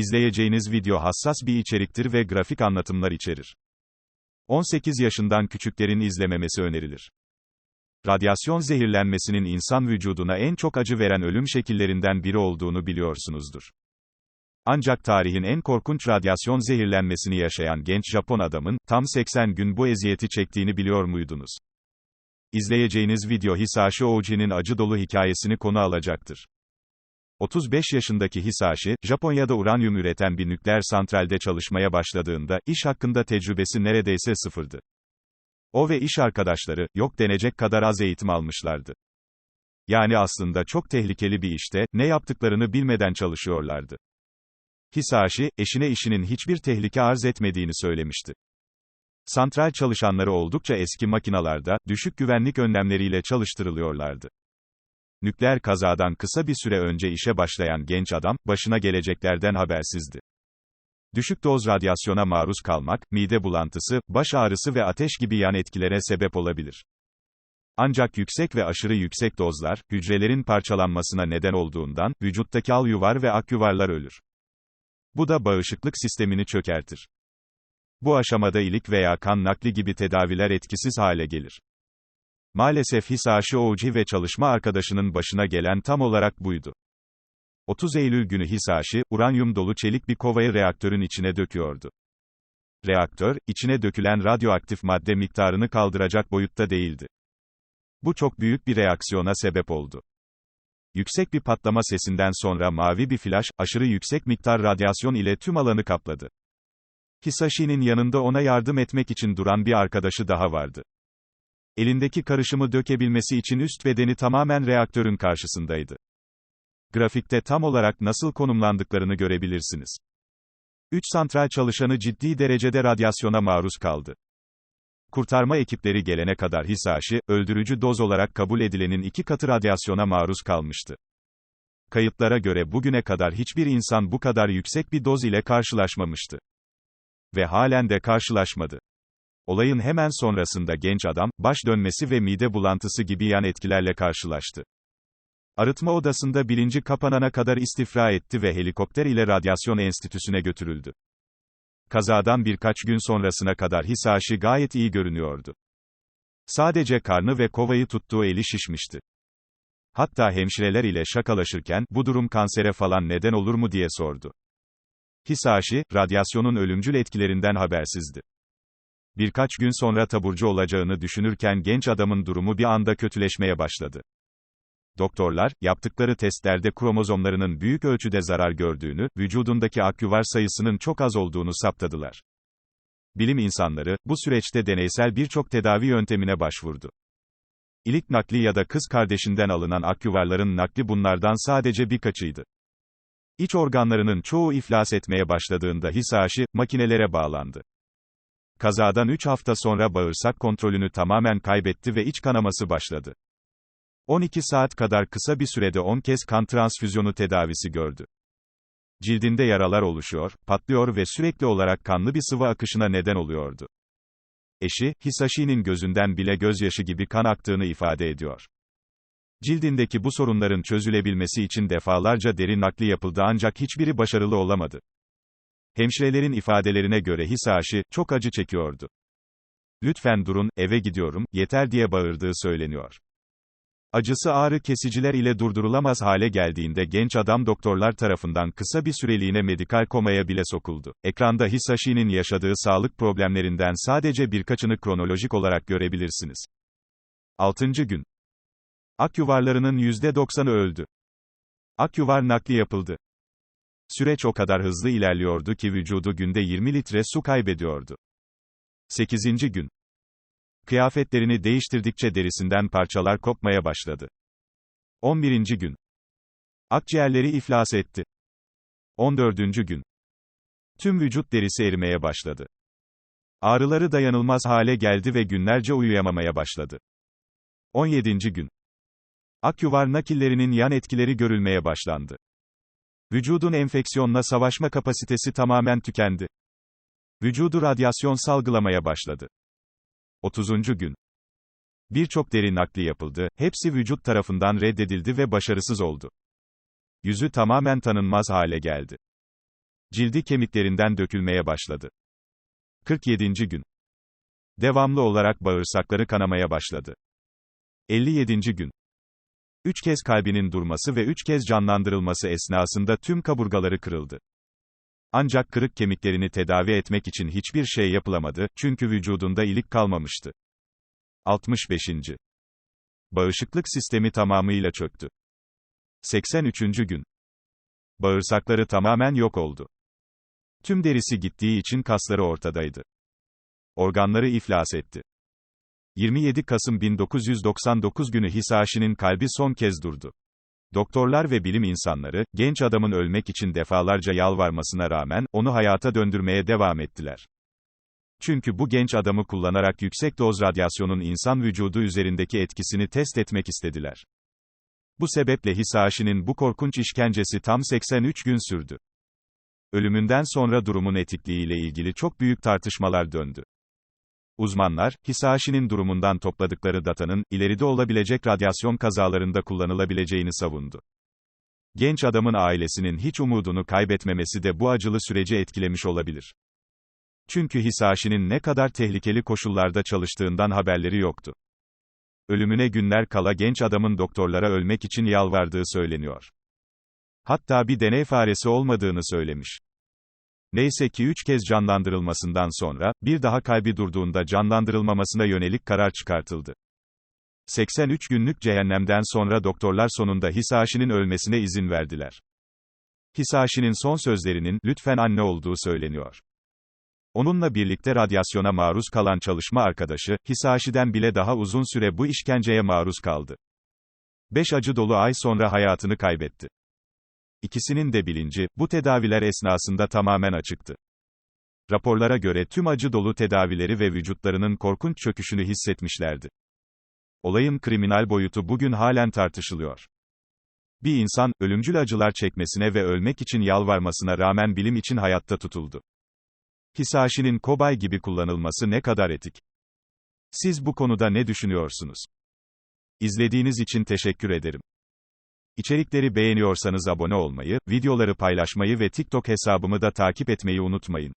İzleyeceğiniz video hassas bir içeriktir ve grafik anlatımlar içerir. 18 yaşından küçüklerin izlememesi önerilir. Radyasyon zehirlenmesinin insan vücuduna en çok acı veren ölüm şekillerinden biri olduğunu biliyorsunuzdur. Ancak tarihin en korkunç radyasyon zehirlenmesini yaşayan genç Japon adamın, tam 80 gün bu eziyeti çektiğini biliyor muydunuz? İzleyeceğiniz video Hisashi Ouji'nin acı dolu hikayesini konu alacaktır. 35 yaşındaki Hisashi, Japonya'da uranyum üreten bir nükleer santralde çalışmaya başladığında, iş hakkında tecrübesi neredeyse sıfırdı. O ve iş arkadaşları, yok denecek kadar az eğitim almışlardı. Yani aslında çok tehlikeli bir işte, ne yaptıklarını bilmeden çalışıyorlardı. Hisashi, eşine işinin hiçbir tehlike arz etmediğini söylemişti. Santral çalışanları oldukça eski makinalarda, düşük güvenlik önlemleriyle çalıştırılıyorlardı. Nükleer kazadan kısa bir süre önce işe başlayan genç adam, başına geleceklerden habersizdi. Düşük doz radyasyona maruz kalmak, mide bulantısı, baş ağrısı ve ateş gibi yan etkilere sebep olabilir. Ancak yüksek ve aşırı yüksek dozlar, hücrelerin parçalanmasına neden olduğundan, vücuttaki al yuvar ve ak yuvarlar ölür. Bu da bağışıklık sistemini çökertir. Bu aşamada ilik veya kan nakli gibi tedaviler etkisiz hale gelir. Maalesef Hisashi Ouji ve çalışma arkadaşının başına gelen tam olarak buydu. 30 Eylül günü Hisashi, uranyum dolu çelik bir kovayı reaktörün içine döküyordu. Reaktör, içine dökülen radyoaktif madde miktarını kaldıracak boyutta değildi. Bu çok büyük bir reaksiyona sebep oldu. Yüksek bir patlama sesinden sonra mavi bir flash, aşırı yüksek miktar radyasyon ile tüm alanı kapladı. Hisashi'nin yanında ona yardım etmek için duran bir arkadaşı daha vardı. Elindeki karışımı dökebilmesi için üst bedeni tamamen reaktörün karşısındaydı. Grafikte tam olarak nasıl konumlandıklarını görebilirsiniz. 3 santral çalışanı ciddi derecede radyasyona maruz kaldı. Kurtarma ekipleri gelene kadar Hisashi, öldürücü doz olarak kabul edilenin iki katı radyasyona maruz kalmıştı. Kayıtlara göre bugüne kadar hiçbir insan bu kadar yüksek bir doz ile karşılaşmamıştı. Ve halen de karşılaşmadı. Olayın hemen sonrasında genç adam, baş dönmesi ve mide bulantısı gibi yan etkilerle karşılaştı. Arıtma odasında bilinci kapanana kadar istifra etti ve helikopter ile radyasyon enstitüsüne götürüldü. Kazadan birkaç gün sonrasına kadar Hisashi gayet iyi görünüyordu. Sadece karnı ve kovayı tuttuğu eli şişmişti. Hatta hemşireler ile şakalaşırken, bu durum kansere falan neden olur mu diye sordu. Hisashi, radyasyonun ölümcül etkilerinden habersizdi. Birkaç gün sonra taburcu olacağını düşünürken genç adamın durumu bir anda kötüleşmeye başladı. Doktorlar, yaptıkları testlerde kromozomlarının büyük ölçüde zarar gördüğünü, vücudundaki akyuvar sayısının çok az olduğunu saptadılar. Bilim insanları, bu süreçte deneysel birçok tedavi yöntemine başvurdu. İlik nakli ya da kız kardeşinden alınan akyuvarların nakli bunlardan sadece birkaçıydı. İç organlarının çoğu iflas etmeye başladığında Hisashi, makinelere bağlandı. Kazadan 3 hafta sonra bağırsak kontrolünü tamamen kaybetti ve iç kanaması başladı. 12 saat kadar kısa bir sürede 10 kez kan transfüzyonu tedavisi gördü. Cildinde yaralar oluşuyor, patlıyor ve sürekli olarak kanlı bir sıvı akışına neden oluyordu. Eşi, Hisashi'nin gözünden bile gözyaşı gibi kan aktığını ifade ediyor. Cildindeki bu sorunların çözülebilmesi için defalarca deri nakli yapıldı ancak hiçbiri başarılı olamadı. Hemşirelerin ifadelerine göre Hisashi, çok acı çekiyordu. Lütfen durun, eve gidiyorum, yeter diye bağırdığı söyleniyor. Acısı ağrı kesiciler ile durdurulamaz hale geldiğinde genç adam doktorlar tarafından kısa bir süreliğine medikal komaya bile sokuldu. Ekranda Hisashi'nin yaşadığı sağlık problemlerinden sadece birkaçını kronolojik olarak görebilirsiniz. 6. gün. Akyuvarlarının %90'ı öldü. Akyuvar nakli yapıldı. Süreç o kadar hızlı ilerliyordu ki vücudu günde 20 litre su kaybediyordu. 8. gün. Kıyafetlerini değiştirdikçe derisinden parçalar kopmaya başladı. 11. gün. Akciğerleri iflas etti. 14. gün. Tüm vücut derisi erimeye başladı. Ağrıları dayanılmaz hale geldi ve günlerce uyuyamamaya başladı. 17. gün. Akyuvar nakillerinin yan etkileri görülmeye başlandı. Vücudun enfeksiyonla savaşma kapasitesi tamamen tükendi. Vücudu radyasyon salgılamaya başladı. 30. gün. Birçok deri nakli yapıldı, hepsi vücut tarafından reddedildi ve başarısız oldu. Yüzü tamamen tanınmaz hale geldi. Cildi kemiklerinden dökülmeye başladı. 47. gün. Devamlı olarak bağırsakları kanamaya başladı. 57. gün. Üç kez kalbinin durması ve üç kez canlandırılması esnasında tüm kaburgaları kırıldı. Ancak kırık kemiklerini tedavi etmek için hiçbir şey yapılamadı, çünkü vücudunda ilik kalmamıştı. 65. Bağışıklık sistemi tamamıyla çöktü. 83. gün. Bağırsakları tamamen yok oldu. Tüm derisi gittiği için kasları ortadaydı. Organları iflas etti. 27 Kasım 1999 günü Hisashi'nin kalbi son kez durdu. Doktorlar ve bilim insanları, genç adamın ölmek için defalarca yalvarmasına rağmen, onu hayata döndürmeye devam ettiler. Çünkü bu genç adamı kullanarak yüksek doz radyasyonun insan vücudu üzerindeki etkisini test etmek istediler. Bu sebeple Hisashi'nin bu korkunç işkencesi tam 83 gün sürdü. Ölümünden sonra durumun etikliğiyle ilgili çok büyük tartışmalar döndü. Uzmanlar, Hisashi'nin durumundan topladıkları datanın, ileride olabilecek radyasyon kazalarında kullanılabileceğini savundu. Genç adamın ailesinin hiç umudunu kaybetmemesi de bu acılı süreci etkilemiş olabilir. Çünkü Hisashi'nin ne kadar tehlikeli koşullarda çalıştığından haberleri yoktu. Ölümüne günler kala genç adamın doktorlara ölmek için yalvardığı söyleniyor. Hatta bir deney faresi olmadığını söylemiş. Neyse ki üç kez canlandırılmasından sonra, bir daha kalbi durduğunda canlandırılmamasına yönelik karar çıkartıldı. 83 günlük cehennemden sonra doktorlar sonunda Hisashi'nin ölmesine izin verdiler. Hisashi'nin son sözlerinin, lütfen anne olduğu söyleniyor. Onunla birlikte radyasyona maruz kalan çalışma arkadaşı, Hisashi'den bile daha uzun süre bu işkenceye maruz kaldı. Beş acı dolu ay sonra hayatını kaybetti. İkisinin de bilinci, bu tedaviler esnasında tamamen açıktı. Raporlara göre tüm acı dolu tedavileri ve vücutlarının korkunç çöküşünü hissetmişlerdi. Olayın kriminal boyutu bugün halen tartışılıyor. Bir insan, ölümcül acılar çekmesine ve ölmek için yalvarmasına rağmen bilim için hayatta tutuldu. Hisashi'nin kobay gibi kullanılması ne kadar etik? Siz bu konuda ne düşünüyorsunuz? İzlediğiniz için teşekkür ederim. İçerikleri beğeniyorsanız abone olmayı, videoları paylaşmayı ve TikTok hesabımı da takip etmeyi unutmayın.